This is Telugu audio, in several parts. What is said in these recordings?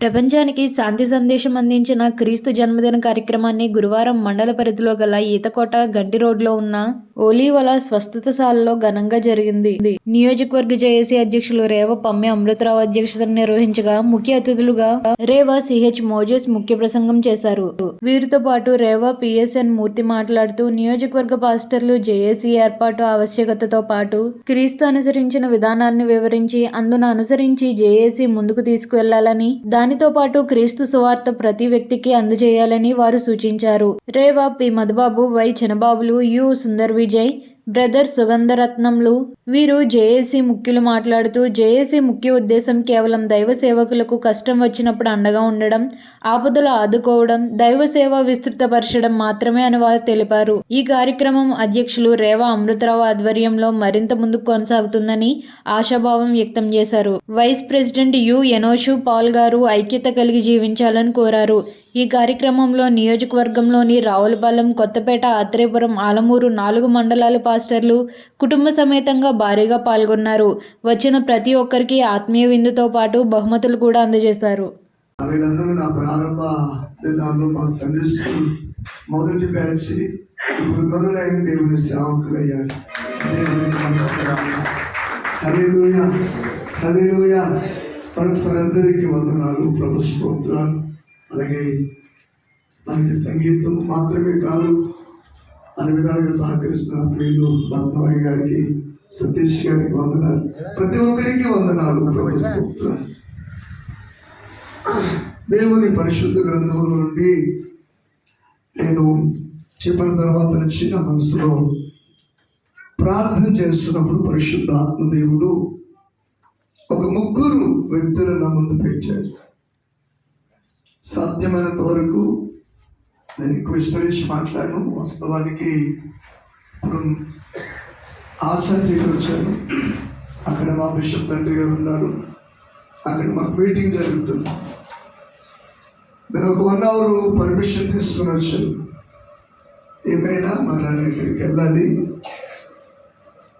ప్రపంచానికి శాంతి సందేశం అందించిన క్రీస్తు జన్మదిన కార్యక్రమాన్ని గురువారం మండల పరిధిలో గల ఈతకోట గంటి రోడ్లో ఉన్న ఓలీవల స్వస్థతశాలలో ఘనంగా జరిగింది. నియోజకవర్గ జేఏసీ అధ్యక్షులు రేవ పమ్మె అమృతరావు అధ్యక్షతను నిర్వహించగా ముఖ్య అతిథులుగా రేవ సిహెచ్ మోజెస్ ముఖ్య ప్రసంగం చేశారు. వీరితో పాటు రేవ పిఎస్ఎన్ మూర్తి మాట్లాడుతూ నియోజకవర్గ పాస్టర్లు జేఏసీ ఏర్పాటు ఆవశ్యకతతో పాటు క్రీస్తు అనుసరించిన విధానాన్ని వివరించి అందున అనుసరించి జేఏసీ ముందుకు తీసుకువెళ్ళాలని దానితో పాటు క్రీస్తు సువార్త ప్రతి వ్యక్తికి అందజేయాలని వారు సూచించారు. రేవా పి మధుబాబు వై చినబాబులు యు సుందర్వి విజయ్ బ్రదర్ సుగంధరత్నంలు. వీరు జేఏసీ ముఖ్యులు మాట్లాడుతూ జేఏసీ ముఖ్య ఉద్దేశం కేవలం దైవ సేవకులకు కష్టం వచ్చినప్పుడు అండగా ఉండడం ఆపదలు ఆదుకోవడం దైవ సేవ విస్తృతపరచడం మాత్రమే అని వారు తెలిపారు. ఈ కార్యక్రమం అధ్యక్షులు రేవా అమృతరావు ఆధ్వర్యంలో మరింత ముందుకు కొనసాగుతుందని ఆశాభావం వ్యక్తం చేశారు. Vice president U. Enosh Paul garu ఐక్యత కలిగి జీవించాలని కోరారు. ఈ కార్యక్రమంలో నియోజకవర్గంలోని రావులపాలెం కొత్తపేట ఆత్రేయపురం ఆలమూరు నాలుగు మండలాల పాస్టర్లు కుటుంబ సమేతంగా భారీగా పాల్గొన్నారు. వచ్చిన ప్రతి ఒక్కరికి ఆత్మీయ విందుతో పాటు బహుమతులు కూడా అందజేశారు. వీళ్ళందరూ నా ప్రారంభ దినాల్లో మా సండే మొదటి బ్యాచ్ ఇప్పుడు గనులైన దేవుని సేవకులయ్యారు. హలేలుయ హలేలుయ మరొకసారి అందరికీ వందనాలు. ప్రభు స్తోత్రాలు. అలాగే మనకి సంగీతం మాత్రమే కాదు అన్ని విధాలుగా సహకరిస్తున్న ప్రియులు భర్తమయ్య గారికి సతీష్ గారికి వందనాలు. ప్రతి ఒక్కరికి వందనాలు ప్రభు దేవుని పరిశుద్ధ గ్రంథంలో నుండి నేను చెప్పిన తర్వాత చిన్న మనసులో ప్రార్థన చేస్తున్నప్పుడు పరిశుద్ధ ఆత్మదేవుడు ఒక ముగ్గురు వ్యక్తులను ముందు పెట్టారు సాధ్యమైనంత వరకు నేను ఎక్కువ విస్తరించి మాట్లాడను. వాస్తవానికి ఇప్పుడు ఆసక్తికి వచ్చాను. అక్కడ మా బిషప్ తండ్రి గారు ఉన్నారు. అక్కడ మాకు మీటింగ్ జరుగుతుంది. నేను ఒక వన్ అవర్ పర్మిషన్ తీసుకుని వచ్చాను. ఏమైనా మళ్ళీ ఇక్కడికి వెళ్ళాలి.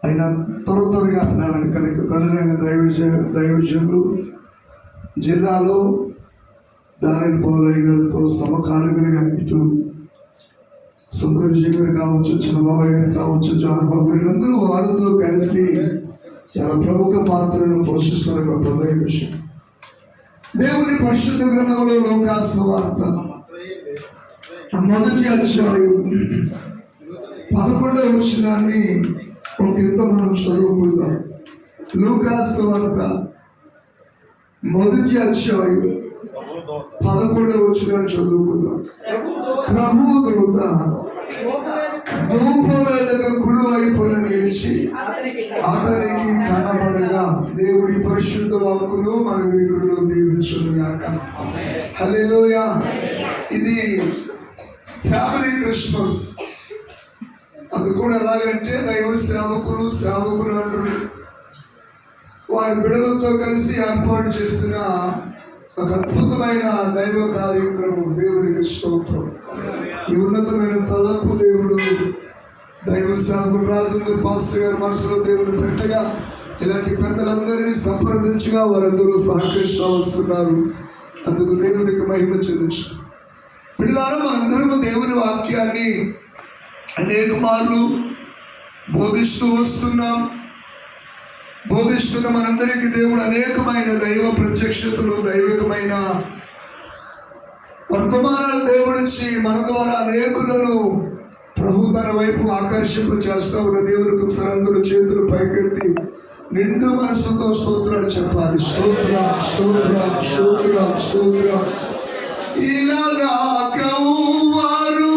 అయినా త్వర త్వరగా నా వెనకాల కనులైన దైవజ దైవజనులు జిల్లాలో దానిని పౌరయ్య గారితో సమకాలికలుగా ఇటు సుందర గారు కావచ్చు చిన్నబాబాయ్ గారు కావచ్చు జాన్ బాబు వీళ్ళందరూ వారితో కలిసి చాలా ప్రముఖ పాత్రను పోషిస్తున్న గొప్ప దైవ విషయం. దేవుని పరిశుద్ధ గ్రంథంలో లోకాస్త వార్త. మొదటి అధ్యాయం పదకొండవ వచనాన్ని ఒక ఇంత మనం చదువుకుందాం. లోకాస్త వార్త. మొదటి అధ్యాయం పదకొండవ వచనాన్ని చదువుకుందాం. ప్రభు దూత ధూపవేదక కుడి వైపున నిలిచి అతనికి కనబడగా దేవుడి పరిశుద్ధ వాక్కులు మన వినుడులో దీవించుగాక హల్లెలూయ. ఇది ఫ్యామిలీ క్రిస్మస్. అది కూడా ఎలాగంటే దైవ సేవకులు సేవకులు అంటారు వారి బిడలతో కలిసి ఏర్పాటు చేసిన ఒక అద్భుతమైన దైవ కార్యక్రమం దేవునికి స్తోత్రం. ఈ ఉన్నతమైన తలపు దేవుడు దైవ సేవకుడు పాస్టర్ గారి మనసులో దేవుడు పెట్టగా ఇలాంటి పెద్దలందరినీ సంప్రదించగా వారందరూ సహకరిస్తూ వస్తున్నారు అందుకు దేవునికి మహిమ చెల్లించు. పిల్లలారా మనందరము దేవుని వాక్యాన్ని అనేక మార్లు బోధిస్తూ వస్తున్నాం. బోధిస్తున్న మనందరికీ దేవుడు అనేకమైన దైవ ప్రత్యక్షతలు దైవికమైన వర్తమానాలు దేవుడిచ్చి మన ద్వారా అనేకులను ప్రభు తన వైపు ఆకర్షింప చేస్తా ఉన్న దేవునికి ఒకసారి చేతులు పైకెత్తి నిండు మనసుతో స్తోత్రాలు చెప్పాలి. స్తోత్ర స్తోత్ర స్తోత్ర స్తోత్ర ఇలాగా వారు